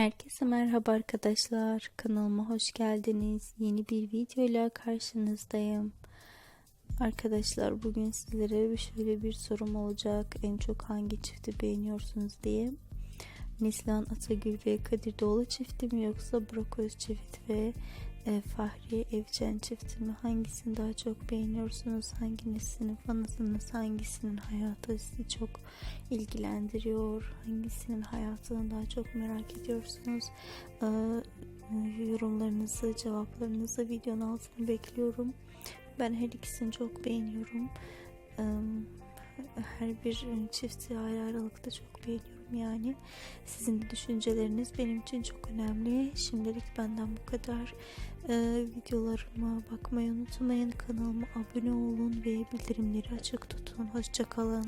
Herkese merhaba arkadaşlar. Kanalıma hoş geldiniz. Yeni bir videoyla karşınızdayım. Arkadaşlar bugün sizlere şöyle bir sorum olacak. En çok hangi çifti beğeniyorsunuz diye. Neslihan Atagül ve Kadir Doğulu çifti mi yoksa Burak Öz çift ve e, Fahri Evcen çifti mi? Hangisini daha çok beğeniyorsunuz? Hangisinin fanısınız? Hangisinin hayatı sizi çok ilgilendiriyor? Hangisinin hayatını daha çok merak ediyorsunuz? E, yorumlarınızı, cevaplarınızı videonun altına bekliyorum. Ben her ikisini çok beğeniyorum. E, her bir çifti ayrı aralıkta çok beğeniyorum yani. Sizin düşünceleriniz benim için çok önemli. Şimdilik benden bu kadar. Ee, videolarıma bakmayı unutmayın. Kanalıma abone olun ve bildirimleri açık tutun. Hoşçakalın.